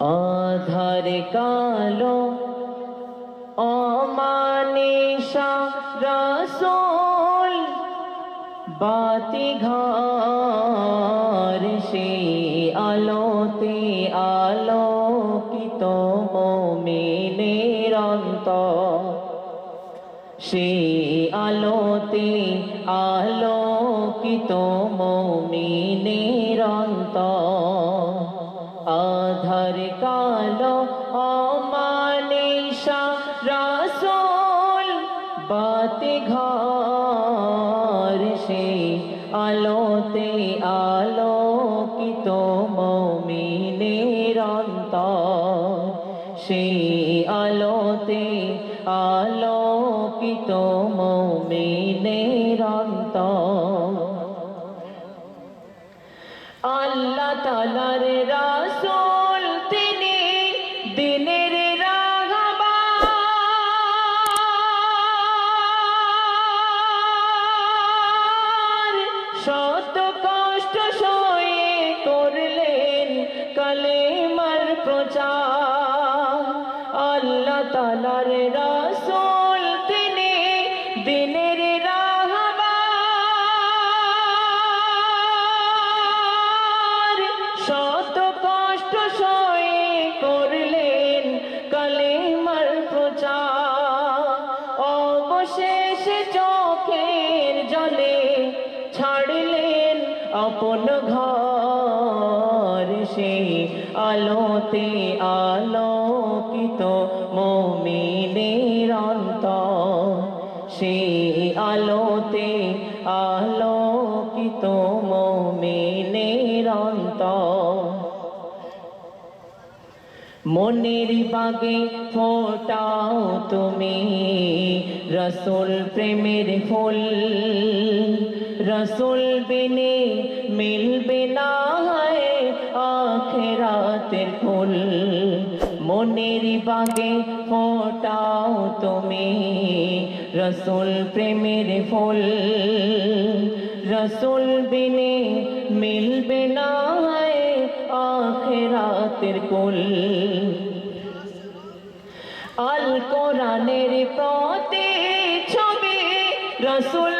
আধার কালো, অমানিসা রসোল বাতি ঘর সে আলোতে আলোকিত মোমিনের অন্তর। সে আলোতে আলোকিত মমিনের অন্তর। বাতি ঘর সে আলোতে আলোকিত মমিনের অন্তর। সেই আলোতে আলোকিত মমিনের অন্তর। আল্লাহ তালার রাসূল কালেমার প্রচার। আল্লাহ তালার রাসূল, তিনি দিনের রাহবার। শত কষ্ট সয়ে করলেন কালেমার প্রচার। অবশেষে চোখের জলে ছাড়লেন আপন ঘর। সেই আলোতে আলোকিত মমিনের অন্তর। সেই আলোতে আলোকিত মমিনের অন্তর। মনের বাগে ফোটাও তুমি রসুল প্রেমের ফুল। রসুল বিনে মিলবে না হয় আখেরাতের ফুল, মনের বাগে ফোটাও তুমি। রসুল প্রেমের ফুল, রসুল বিনে মিলবে না হয় আখেরাতের কুল। আল কোরআনের প্রতি ছবি, রসুল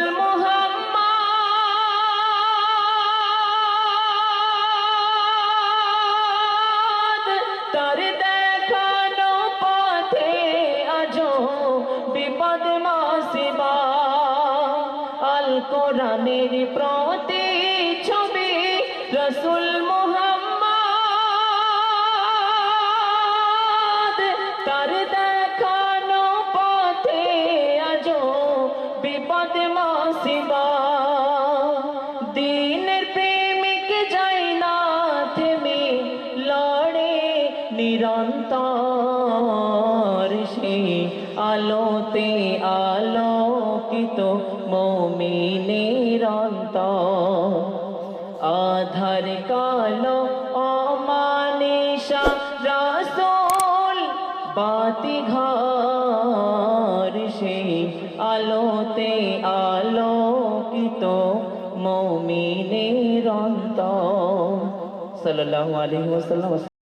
কোরআনের প্রতি ছবি রসুল মোহাম্মদ। তার দেখানো পথে আজো বিপদ মাসিবা। দিনের প্রেমিক যাই না থেমে লড়ে নিরন্তর। সে আলোতে আলোকিত মমিনের অন্তর। আধার কালো অমানিসা রাসূল, বাতি ঘর সে আলোতে আলোকিত মমিনের অন্তর। সাল্লাল্লাহু আলাইহি